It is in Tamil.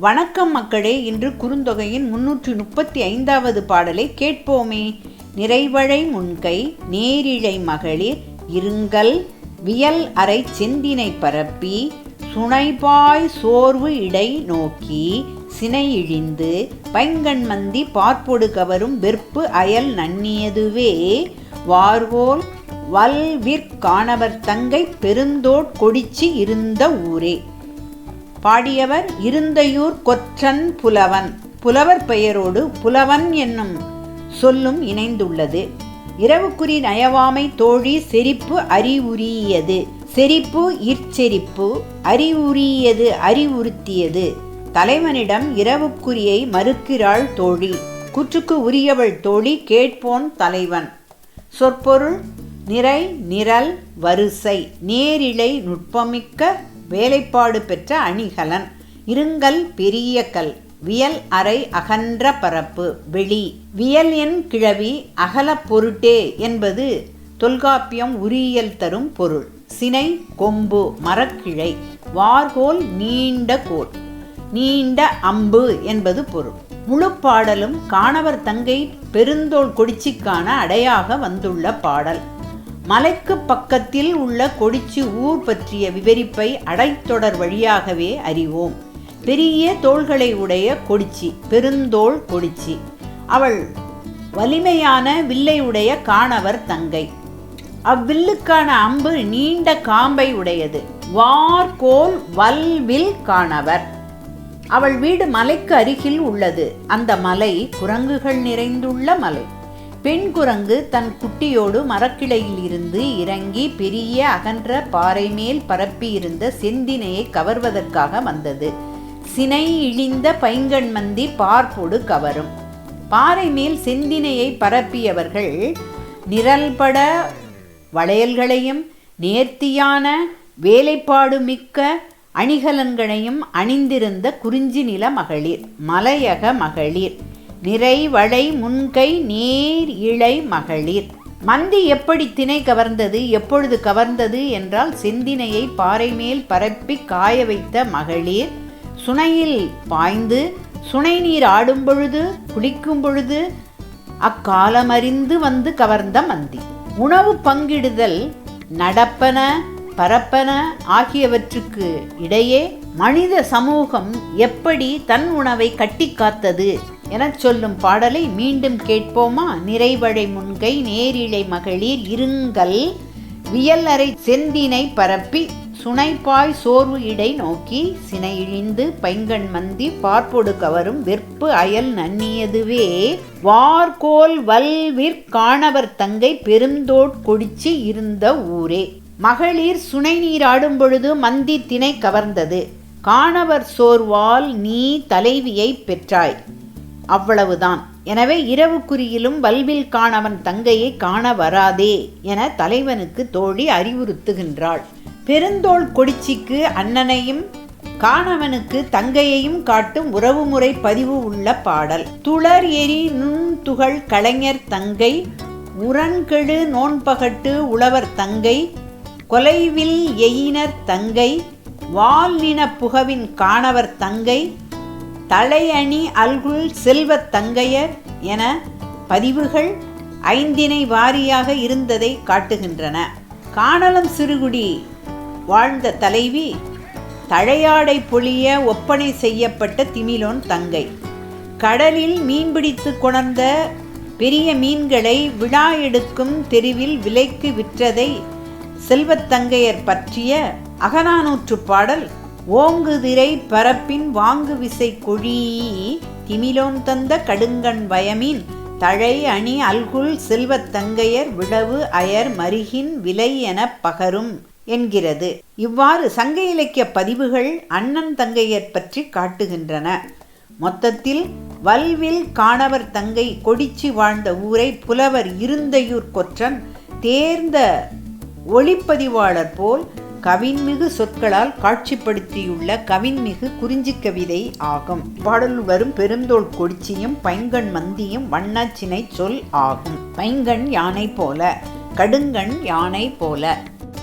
வணக்கம் மக்களே இன்று குறுந்தொகையின் முன்னூற்றி முப்பத்தி ஐந்தாவது பாடலை கேட்போமே. நிறைவழை முன்கை நேரிழை மகளிர் இருங்கல் வியல் அறை செந்தினை பரப்பி சுனைபாய் சோர்வு இடை நோக்கி சினை இழிந்து பைங்கண் மந்தி பார்ப்பொடு கவரும் வெற்பு அயல் நன்னியதுவே. வார்கோல் வல்விற்கானவர் தங்கை பெருந்தோட் கொடிச்சி இருந்த ஊரே. பாடியவர் இருந்தையூர் கொற்றன் புலவன். புலவர் பெயரோடு புலவன் என்னும் சொல்லும் இணைந்துள்ளது. இரவுக்குறி நயவாமை தோழி செரிப்பு அறிவுரியது செரிப்பு இற்செரிப்பு அறிவுரியது அறிவுறுத்தியது. தலைவனிடம் இரவுக்குறியை மறுக்கிறாள் தோழி. கூற்றுக்கு உரியவள் தோழி கேட்போன் தலைவன். சொற்பொருள் நிறை நிரல் வரிசை நேரிழை நுட்பமிக்க வேலைப்பாடு பெற்ற அணிகலன். இருங்கல் பெரிய கல். வியல் அறை அகன்ற பரப்பு. வெளி. வியல் என் கிழவி அகலப் பொருட்டே என்பது தொல்காப்பியம் உரியல் தரும் பொருள். சினை கொம்பு மரக்கிளை. வார்கோல் நீண்ட கோல். நீண்ட அம்பு என்பது பொருள். முழு பாடலும் காணவர் தங்கை பெருந்தோள் கொடிச்சிக்கான அடையாக வந்துள்ள பாடல். மலைக்கு பக்கத்தில் உள்ள கொடிச்சி ஊர் பற்றிய விவரிப்பை அடைத்தொடர் வழியாகவே அறிவோம். பெரிய தோள்களை உடைய கொடிச்சி பெருந்தோள் கொடிச்சி. அவள் வலிமையான வில்லை உடைய காணவர் தங்கை. அவ்வில்லுக்கான அம்பு நீண்ட காம்பை உடையது. வார்கோல் வல்வில் காணவர். அவள் வீடு மலைக்கு அருகில் உள்ளது. அந்த மலை குரங்குகள் நிறைந்துள்ள மலை. பெண் குரங்கு தன் குட்டியோடு மரக்கிளையில் இருந்து இறங்கி பெரிய அகன்ற பாறை மேல் பரப்பியிருந்த செந்தினையை கவர்வதற்காக வந்தது. சினை இழிந்த பைங்கண் மந்தி பார்ப்போடு கவரும். பாறை மேல் செந்தினையை பரப்பியவர்கள் நிரல்பட வளையல்களையும் நேர்த்தியான வேலைப்பாடு மிக்க அணிகலன்களையும் அணிந்திருந்த குறிஞ்சி நில மகளிர் மலையக மகளிர். நிறைவளை முன்கை நேர் இழை மகளிர். மந்தி எப்படி திணை கவர்ந்தது எப்பொழுது கவர்ந்தது என்றால் செந்தினையை பாறை மேல் பரப்பி காய வைத்த மகளிர். சுனையில் பாய்ந்து சுனை நீர் ஆடும் பொழுது குளிக்கும் பொழுது அக்காலமறிந்து வந்து கவர்ந்த மந்தி. உணவு பங்கிடுதல் நடப்பன பரப்பன ஆகியவற்றுக்கு இடையே மனித சமூகம் எப்படி தன் உணவை கட்டி காத்தது எனச் சொல்லும் பாடலை மீண்டும் கேட்போமா? நிறைவழை முன்கை நேரிழை மகளிர் இருங்கல் வியல்லறை செந்தினை பரப்பி சுனைப்பாய் சோர்வு இடை நோக்கி சினை இழிந்து பைங்கண் மந்தி பார்ப்பொடு கவரும் வெற்பு அயல் நன்னியதுவே. வார்கோல் வல்விற் காணவர் தங்கை பெருந்தோட் கொடிச்சு இருந்த ஊரே. மகளிர் சுனை நீராடும் பொழுது மந்தி திணை கவர்ந்தது. காணவர் சோர்வால் நீ தலைவியை பெற்றாய். அவ்வளவுதான். எனவே இரவுக்குறியிலும் வல்வில் காணவன் தங்கையை காண வராதே என தலைவனுக்கு தோழி அறிவுறுத்துகின்றாள். பெருந்தோள் கொடிச்சிக்கு அண்ணனையும் காணவனுக்கு தங்கையையும் காட்டும் உறவுமுறை பதிவு உள்ள பாடல். துளர் எரி நுண்துகள் கலைஞர் தங்கை உரண்கெழு நோன்பகட்டு உழவர் தங்கை கொலைவில் எயினர் தங்கை வால்நின புகவின் காணவர் தங்கை தலையணி அல்குல் செல்வத் தங்கையர் என பதிவுகள் ஐந்தினை வாரியாக இருந்ததை காட்டுகின்றன. காணலம் சிறுகுடி வாழ்ந்த தலைவி தழையாடை பொழிய ஒப்பனை செய்யப்பட்ட திமிலோன் தங்கை. கடலில் மீன்பிடித்து கொணர்ந்த பெரிய மீன்களை விழா எடுக்கும் தெருவில் விலைக்கு விற்றதை செல்வத்தங்கையர் பற்றிய அகநானூற்று பாடல் ஓங்குதிரை பரப்பின் வாங்கு விசை கொழி திமிலோன் தந்த கடுங்கண் வயமின் தழை அணி அல்குல் செல்வத் தங்கையர் விடவு அயர் மருகின் விலை என பகரும் என்கிறது. இவ்வாறு சங்க இலக்கிய பதிவுகள் அண்ணன் தங்கையர் பற்றி காட்டுகின்றன. மொத்தத்தில் வல்வில் காணவர் தங்கை கொடிச்சி வாழ்ந்த ஊரை புலவர் இருந்தையூர் கொற்றன் தேர்ந்த ஒளிப்பதிவாளர் போல் கவின்மிகு சொற்களால் காட்சிப்படுத்தியுள்ள கவின்மிகு குறிஞ்சி கவிதை ஆகும். பாடல் வரும் பெருந்தோல் கொடிச்சியும் பைங்கண் மந்தியும் வண்ணச்சினை சொல் ஆகும். பைங்கண் யானை போல கடுங்கண் யானை போல.